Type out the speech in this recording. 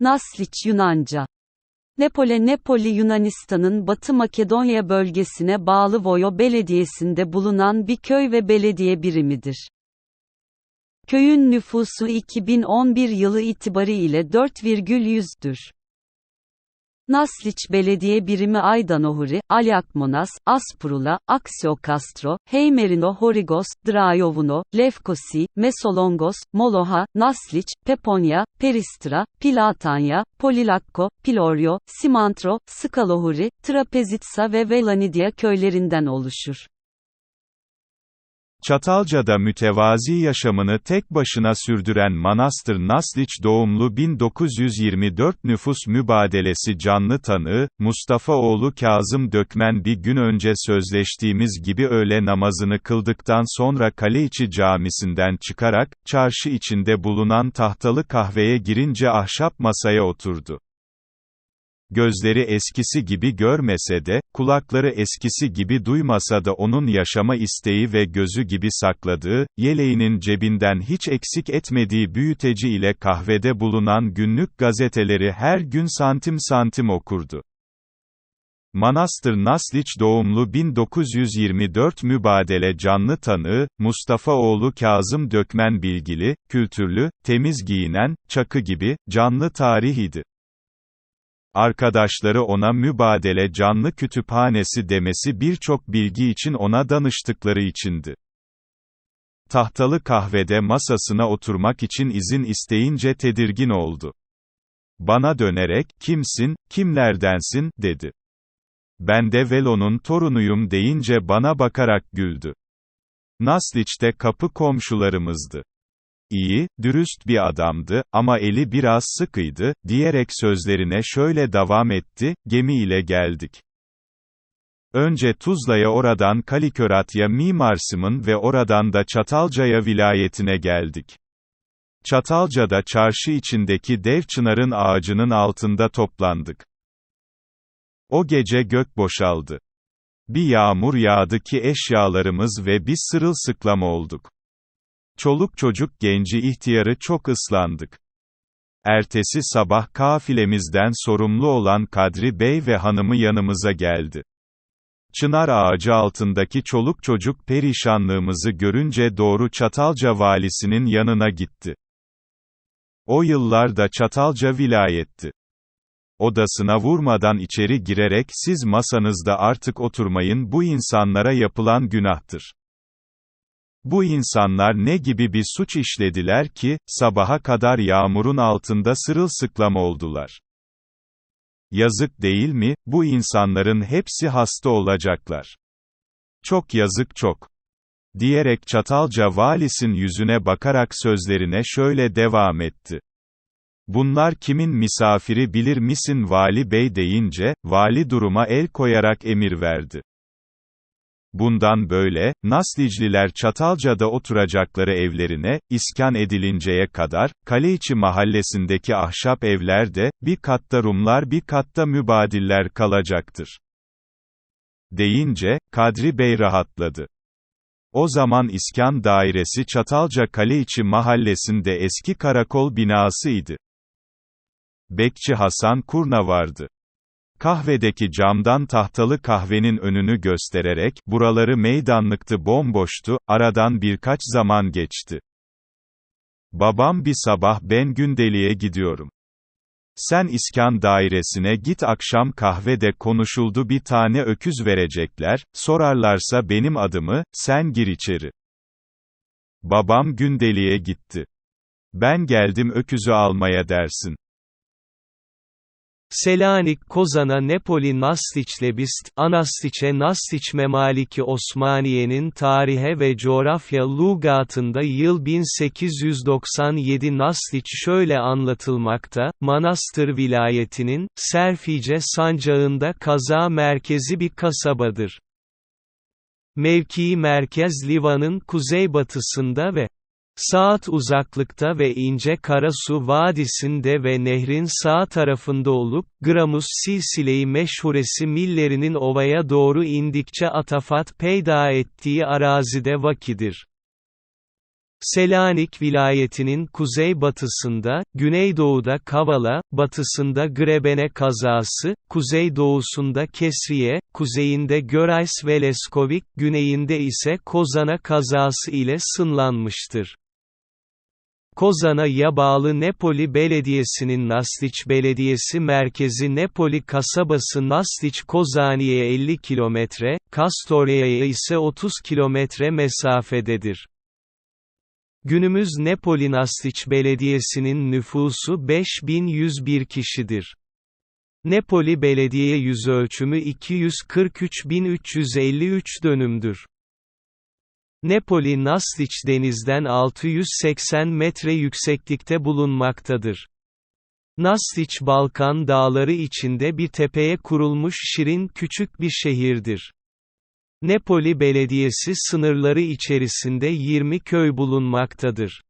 Nasliç Yunanca Nepole Nepoli Yunanistan'ın Batı Makedonya bölgesine bağlı Voyo Belediyesi'nde bulunan bir köy ve belediye birimidir. Köyün nüfusu 2011 yılı itibariyle 4,100'dür. Nasliç Belediye Birimi Aydanohuri, Alyakmonas, Aspurula, Aksiokastro, Heymerino Horigos, Drayovuno, Lefkosi, Mesolongos, Moloha, Nasliç, Peponya, Peristra, Pilatanya, Polilakko, Piloryo, Simantro, Skalohuri, Trapezitsa ve Velanidia köylerinden oluşur. Çatalca'da mütevazi yaşamını tek başına sürdüren Manastır Nasliç doğumlu 1924 nüfus mübadelesi canlı tanığı, Mustafa oğlu Kazım Dökmen bir gün önce sözleştiğimiz gibi öğle namazını kıldıktan sonra Kaleiçi camisinden çıkarak, çarşı içinde bulunan tahtalı kahveye girince ahşap masaya oturdu. Gözleri eskisi gibi görmese de, kulakları eskisi gibi duymasa da onun yaşama isteği ve gözü gibi sakladığı, yeleğinin cebinden hiç eksik etmediği büyüteci ile kahvede bulunan günlük gazeteleri her gün santim santim okurdu. Manastır Nasliç doğumlu 1924 mübadele canlı tanığı, Mustafa oğlu Kazım Dökmen bilgili, kültürlü, temiz giyinen, çakı gibi, canlı tarih idi. Arkadaşları ona mübadele canlı kütüphanesi demesi birçok bilgi için ona danıştıkları içindi. Tahtalı kahvede masasına oturmak için izin isteyince tedirgin oldu. Bana dönerek, kimsin, kimlerdensin, dedi. Ben de Velo'nun torunuyum deyince bana bakarak güldü. Nasliç'te kapı komşularımızdı. İyi, dürüst bir adamdı, ama eli biraz sıkıydı, diyerek sözlerine şöyle devam etti, gemi ile geldik. Önce Tuzla'ya oradan Kalikörat'ya Mimarsım'ın ve oradan da Çatalca'ya vilayetine geldik. Çatalca'da çarşı içindeki dev çınarın ağacının altında toplandık. O gece gök boşaldı. Bir yağmur yağdı ki eşyalarımız ve biz sırılsıklam olduk. Çoluk çocuk genci ihtiyarı çok ıslandık. Ertesi sabah kafilemizden sorumlu olan Kadri Bey ve hanımı yanımıza geldi. Çınar ağacı altındaki çoluk çocuk perişanlığımızı görünce doğru Çatalca valisinin yanına gitti. O yıllarda Çatalca vilayetti. Odasına vurmadan içeri girerek siz masanızda artık oturmayın bu insanlara yapılan günahtır. Bu insanlar ne gibi bir suç işlediler ki, sabaha kadar yağmurun altında sırılsıklam oldular. Yazık değil mi, bu insanların hepsi hasta olacaklar. Çok yazık çok. Diyerek Çatalca valisin yüzüne bakarak sözlerine şöyle devam etti. Bunlar kimin misafiri bilir misin vali bey deyince, vali duruma el koyarak emir verdi. Bundan böyle, Naslicliler Çatalca'da oturacakları evlerine, iskan edilinceye kadar, Kaleiçi mahallesindeki ahşap evlerde, bir katta Rumlar bir katta mübadiller kalacaktır. Deyince, Kadri Bey rahatladı. O zaman iskan dairesi Çatalca Kaleiçi mahallesinde eski karakol binasıydı. Bekçi Hasan Kurna vardı. Kahvedeki camdan tahtalı kahvenin önünü göstererek, buraları meydanlıktı bomboştu, aradan birkaç zaman geçti. Babam bir sabah ben gündeliğe gidiyorum. Sen iskan dairesine git akşam kahvede konuşuldu bir tane öküz verecekler, sorarlarsa benim adımı, sen gir içeri. Babam gündeliğe gitti. Ben geldim öküzü almaya dersin. Selanik Kozan'a Nepoli Nasliçlebist, Anastiçe Nasliç Memaliki Osmaniye'nin tarihe ve coğrafya lugatında yıl 1897 Nasliç şöyle anlatılmakta, Manastır vilayetinin, Serfice sancağında kaza merkezi bir kasabadır. Mevkii merkez Livan'ın kuzeybatısında ve Saat uzaklıkta ve ince Karasu Vadisi'nde ve nehrin sağ tarafında olup, Gramus silsileyi meşhuresi millerinin ovaya doğru indikçe atafat peyda ettiği arazide vakidir. Selanik vilayetinin kuzeybatısında, güneydoğuda Kavala, batısında Grebene kazası, kuzeydoğusunda Kesriye, kuzeyinde Görays ve Leskovik, güneyinde ise Kozana kazası ile sınlanmıştır. Kozana'ya bağlı Nepoli Belediyesi'nin Nasliç Belediyesi merkezi Nepoli kasabası Nasliç Kozani'ye 50 kilometre, Kastorya'ya ise 30 kilometre mesafededir. Günümüz Nepoli Nasliç Belediyesi'nin nüfusu 5101 kişidir. Nepoli Belediye yüzölçümü 243.353 dönümdür. Nepoli Nasliç denizden 680 metre yükseklikte bulunmaktadır. Nasliç Balkan dağları içinde bir tepeye kurulmuş şirin küçük bir şehirdir. Nepoli Belediyesi sınırları içerisinde 20 köy bulunmaktadır.